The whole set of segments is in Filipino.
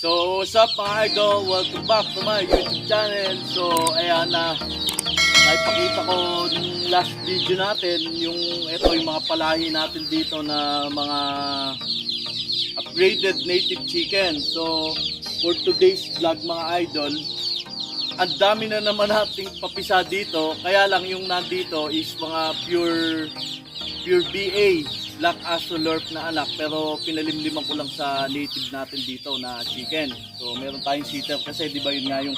So, what's up mga idol? Welcome back to my YouTube channel. So, ayan na. naipakita ko yung last video natin, yung ito yung mga palahi natin dito na mga upgraded native chicken. So, for today's vlog mga idol, ang dami na naman nating papisa dito. Kaya lang yung nandito is mga pure pure BA Black Astrolorp na anak pero pinalimliman ko lang sa native natin dito na chicken. So meron tayong sitter kasi di ba yun nga yung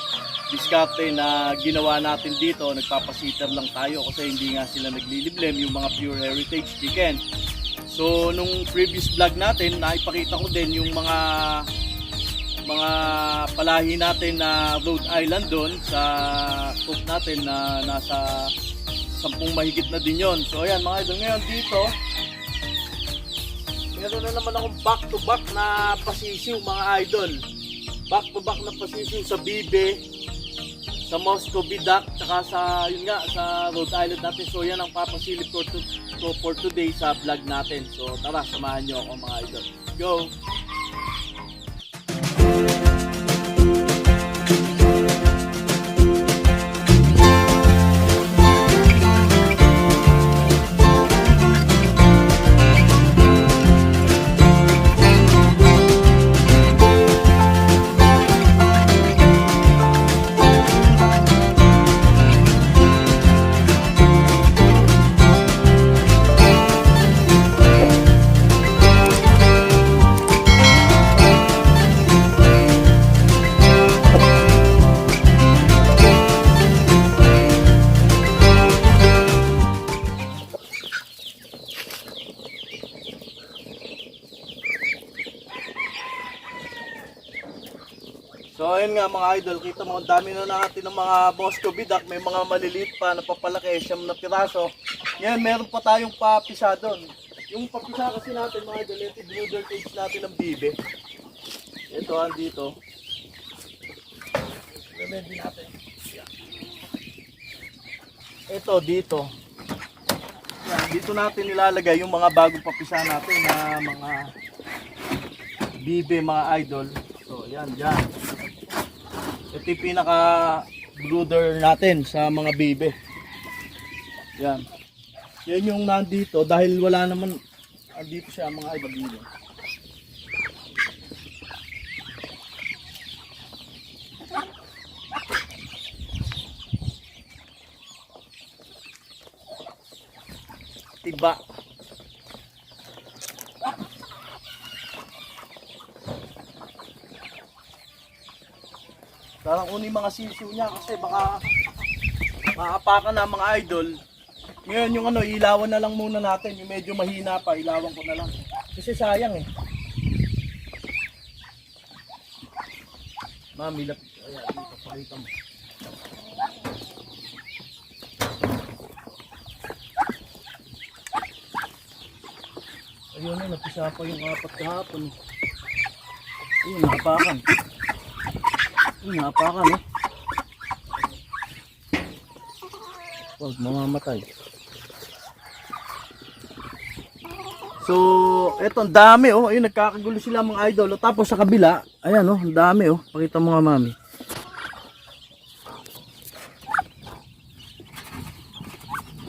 diskarte na ginawa natin dito, nagpapasitter lang tayo kasi hindi nga sila nagliliblim yung mga pure heritage chicken. So nung previous vlog natin, naipakita ko din yung mga mga palahi natin na Rhode Island doon sa cook natin na nasa sampung mahigit na din yon. So ayan mga idol, ngayon dito meron na naman akong back to back na pasisiw mga idol. Back to back na pasisiw sa Bibe, sa Moscow Bidak, tsaka sa yun nga sa Rhode Island natin. So yan ang papasilip ko to, to for today sa vlog natin. So tara, samahan nyo ako mga idol. Go! So ayun nga mga idol, kita mo ang dami na natin ng mga Bosco Bidak, may mga maliliit pa na papalaki, siyam na piraso. Ngayon meron pa tayong papisa doon. Yung papisa kasi natin mga idol, ito brooder cage natin ng bibe. Ito andito. Ready natin. Yan. Ito dito. Yan, dito natin nilalagay yung mga bagong papisa natin na mga bibe mga idol. So yan, yan. Ito yung pinaka brooder natin sa mga bibe. Yan. Yan yung nandito dahil wala naman andito siya mga idol dito. Parang kunin mga sisiw niya kasi baka maapakan na mga idol. Ngayon yung ano, ilawan na lang muna natin. Yung medyo mahina pa, ilawan ko na lang. Kasi sayang eh. Mami, lapit. Ayan, dito, pakita mo. Ayun na, napisa pa yung apat kahapon. Ayun, napakan. Napakan eh. Huwag mamamatay. So, eto, ang dami oh. Ayun, nagkakagulo sila mga idol. oh. Tapos sa kabila, ayan oh, ang dami oh. Pakita mo nga mami.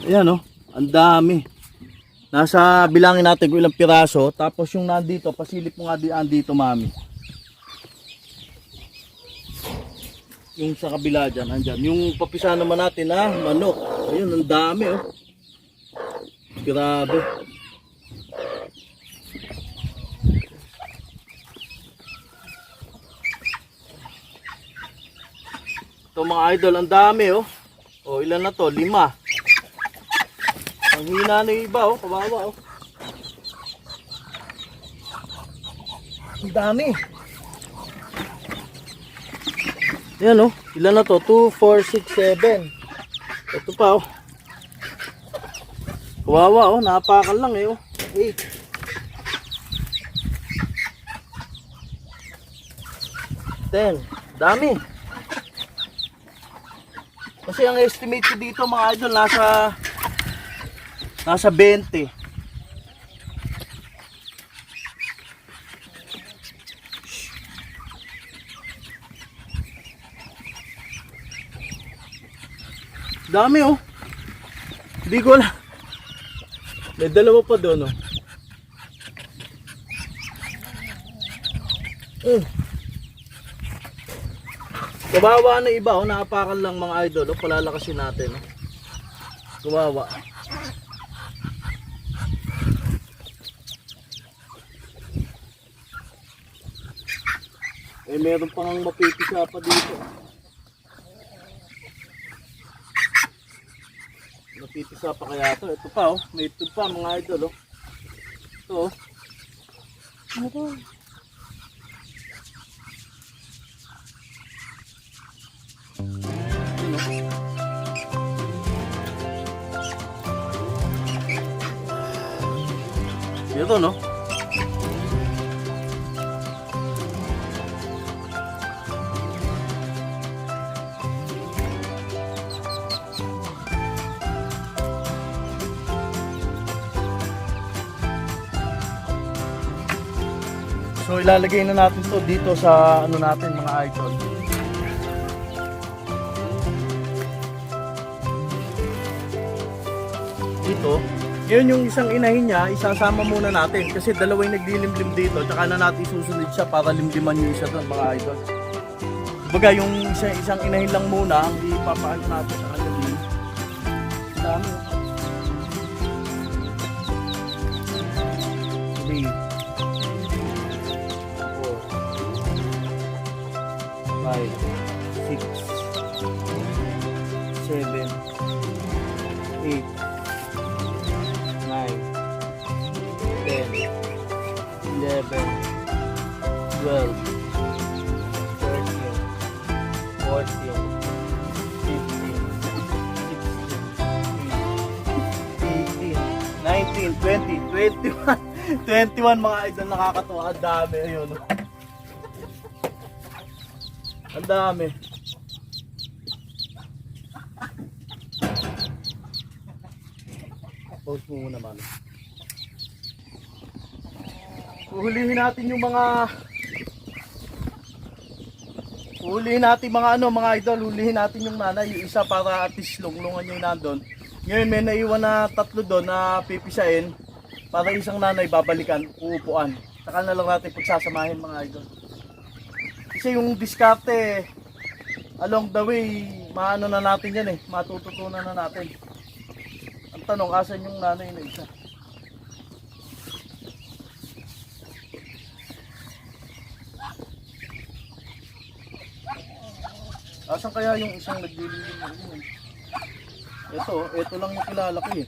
Ayan oh, ang dami. Nasa bilangin natin kung ilang piraso. Tapos yung nandito, pasilip mo nga di andito mami. Yung sa kabila dyan, andyan. Yung papisa naman natin ha, manok. Ayun, ang dami oh. Grabe. Ito mga idol, ang dami oh. Oh, ilan na to? Lima. Ang hina na iba oh, kawawa oh. Ang dami. Yan oh, ilan na to? 2, 4, 6, 7. Ito pa oh. Kawawa oh, napakan lang eh oh. 8. Ten. Dami. Kasi ang estimate ko dito mga idol nasa nasa 20. Dami oh. Hindi ko alam. May dalawa pa doon oh. Oh. Kawawa na iba oh, naapakan lang mga idol oh, palalakasin natin oh. Kawawa. Eh meron pa ngang mapipisa pa dito. Napipisa pa kaya to. Ito pa oh. May ito pa mga idol oh. Ito oh. Ito. Oh. Ito no. So ilalagay na natin to dito sa ano natin mga idol. Dito, yun yung isang inahin niya, isasama muna natin kasi dalawa yung naglilimlim dito tsaka na natin susunod siya para limliman yung isa doon mga idol. Baga yung isa, isang inahin lang muna ang ipapaano natin sa kanya din. Dami. Three. 5, 6, 7, 8, 9, 10, 11, 12, 13, 14, 19, 20, 21. 21 mga idol nakakatuwa. Ang dami. Ayun. Ang dami. Post mo muna man. Uhulihin natin yung mga Uhulihin natin mga ano, mga idol, uhulihin natin yung nanay, yung isa para at least lunglungan yung nandun. Ngayon may naiwan na tatlo doon na pipisain para isang nanay babalikan, uupuan. Saka na lang natin pagsasamahin mga idol. Kasi yung diskarte, along the way, maano na natin yan eh, matututunan na natin. Ang tanong, asan yung nanay na isa? Asan kaya yung isang naglililim na yun? Ito, ito lang yung kilala ko eh.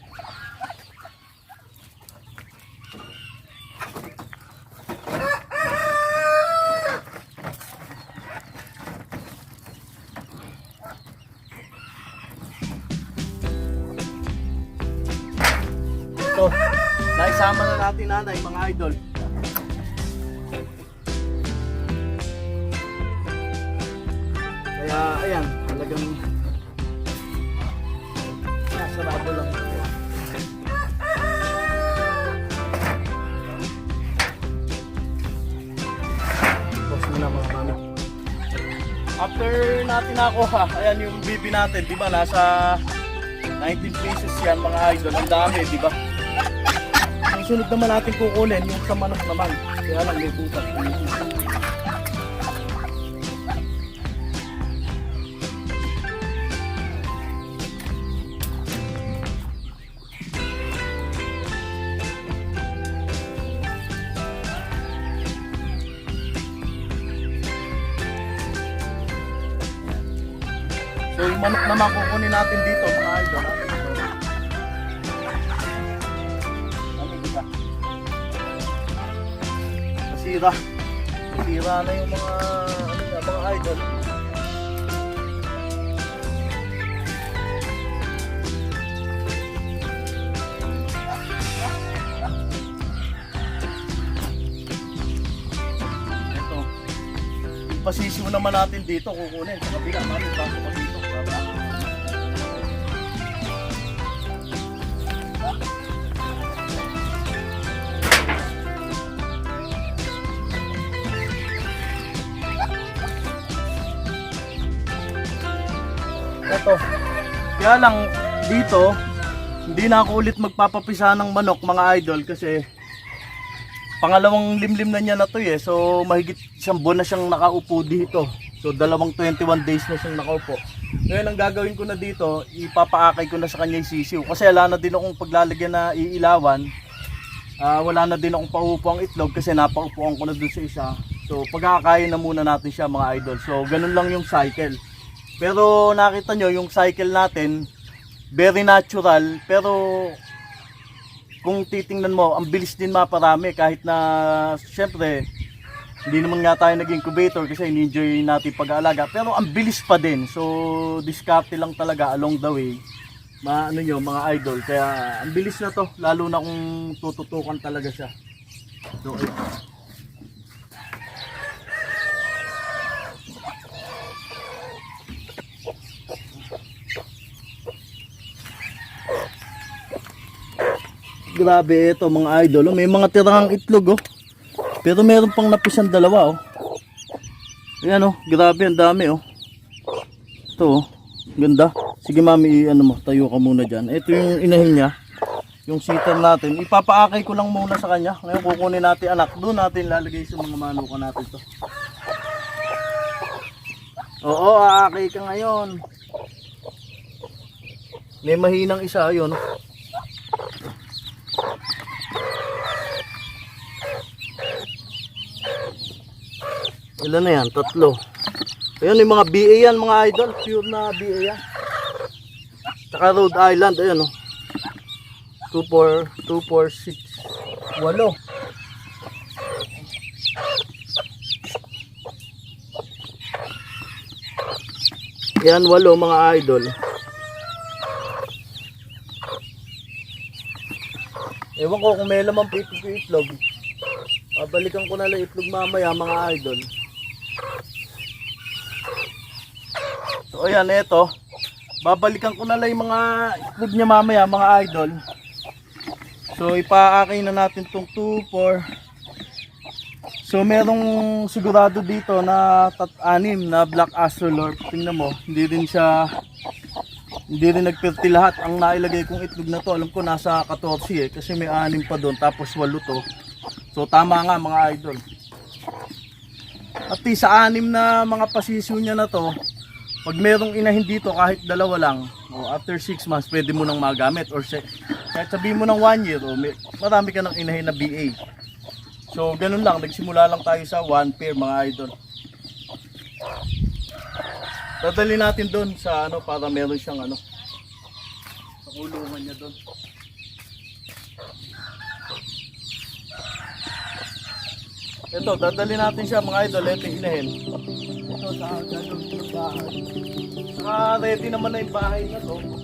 Nanay mga idol. Kaya ayan, talagang nasarado lang. Boss mo na mga mami. After natin nakuha, ayan yung bibi natin, di ba? Nasa 19 pieces yan mga idol. Ang dami, di ba? Sunod naman natin kukunin, yung sa manok naman. Kaya lang may butas. So yung manok naman kukunin natin dito mga idol. Masira. Masira na yung mga ano na, mga idol. Ito. Pasisyo naman natin dito kukunin sa kabila natin bago pa. Kaya lang, dito, hindi na ako ulit magpapapisa ng manok mga idol kasi pangalawang limlim na niya na to eh. So mahigit isang buwan na siyang nakaupo dito. So dalawang 21 days na siyang nakaupo. Ngayon ang gagawin ko na dito, ipapaakay ko na sa kanya yung sisiw. Kasi wala na din akong paglalagyan na iilawan. Ah, wala na din akong paupo ang itlog kasi napaupuan ko na dun sa isa. So pagkakain na muna natin siya mga idol. So ganun lang yung cycle. Pero nakita nyo yung cycle natin, very natural. Pero kung titingnan mo, ang bilis din maparami kahit na syempre hindi naman nga tayo nag-incubator kasi in-enjoy natin pag-aalaga. Pero ang bilis pa din. So diskarte lang talaga along the way. Ma ano nyo, mga idol. Kaya ang bilis na to. Lalo na kung tututukan talaga siya. So ayun. Grabe ito mga idol. oh. May mga tirang itlog oh. Pero meron pang napisan dalawa oh. Ayan oh, grabe ang dami oh. Ito oh, ganda. Sige mami, ano mo, tayo ka muna dyan. Ito yung inahin niya. Yung sitter natin. Ipapaakay ko lang muna sa kanya. Ngayon kukunin natin anak. Doon natin lalagay sa mga manuka natin to. Oo, aakay ka ngayon. May mahinang isa, ayun. Ilan na yan? Tatlo. Ayan yung mga BA yan mga idol. Pure na BA yan. Tsaka Rhode Island. Ayan o. 2, 4, 2, 4, 6, 8. Yan, walo mga idol. Ewan ko kung may lamang pa itlog itlog. Babalikan ko na lang itlog mamaya mga idol. So ayan, eto. Babalikan ko na lang yung mga itlog niya mamaya mga idol. So ipaakay na natin tong 2, 4. So merong sigurado dito na tat-anim na black astrolorp. Tingnan mo, hindi rin siya hindi rin nagpirti lahat. Ang nailagay kong itlog na to, alam ko nasa 14 eh kasi may anim pa doon tapos 8 to. So tama nga mga idol. At sa anim na mga pasisyo niya na to, pag merong inahin dito kahit dalawa lang, o after 6 months pwede mo nang magamit or kahit sabihin mo ng 1 year, o may, marami ka ng inahin na BA. So ganun lang, nagsimula lang tayo sa 1 pair mga idol. Dadali natin doon sa ano para meron siyang ano sa kulungan niya doon. Ito, dadali natin siya mga idol, ito yung inahin. Ito sa gagawin ng bahay. Saka ready naman na yung bahay na to. Nga.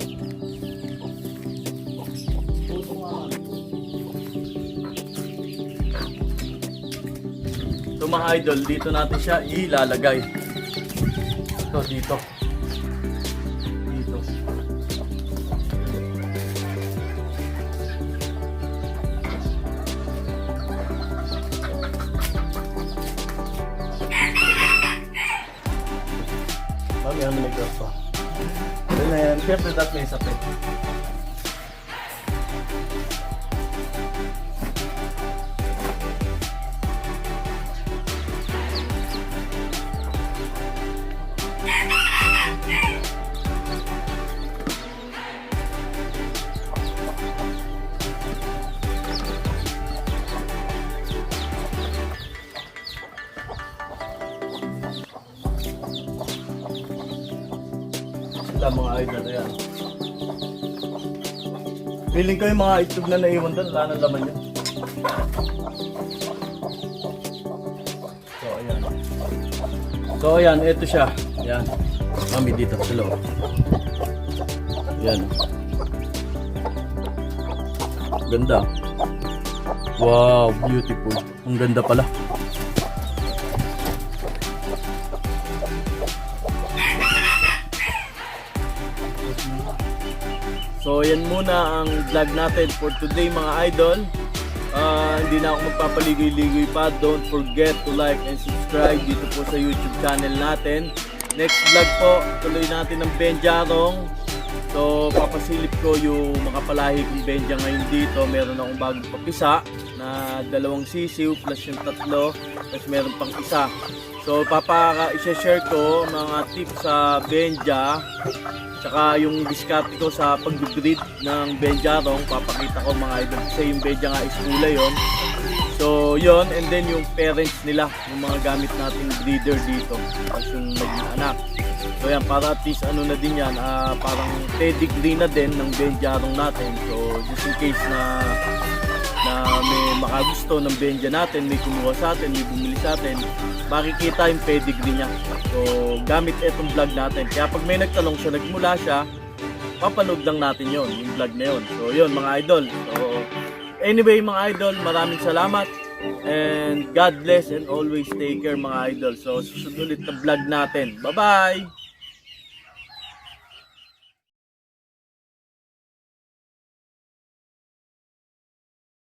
Ito mga idol, dito natin siya ilalagay. Ito dito. Dito. Gas pa? Ano na yan? Siyempre, dat may sapit. Sila mga idol, ayan. Feeling ko yung mga itlog na naiwan doon, wala nang laman yun. So, ayan. So, ayan, ito siya. Ayan. Mami dito sa loob. Ayan. Ganda. Wow, beautiful. Ang ganda pala. So yan muna ang vlog natin for today mga idol. Ah, hindi na ako magpapaligoy-ligoy pa. Don't forget to like and subscribe dito po sa YouTube channel natin. Next vlog po, tuloy natin ng Benjarong. So, papasilip ko yung mga palahi kong Benja ngayon dito. Meron akong bagong papisa na dalawang sisiw plus yung tatlo. Tapos meron pang isa. So, papa-share ko mga tips sa Benja. Tsaka yung diskarte ko sa pag-breed ng Benjarong. Papakita ko mga idol. Kasi yung Benja nga is kulay yun. So, yon and then yung parents nila, yung mga gamit nating breeder dito. Tapos yung naging anak. So yan, para at least ano na din yan, ah, parang pedigree na din ng Benjarong natin. So just in case na makagusto ng Benja natin, may kumuha sa atin, may bumili sa atin, makikita yung pedigree niya. So gamit itong vlog natin. Kaya pag may nagtanong siya, nagmula siya, papanood lang natin yon yung vlog na yon. So yun mga idol. So anyway mga idol, maraming salamat. And God bless and always take care mga idol. So susunod ulit na vlog natin. Bye-bye!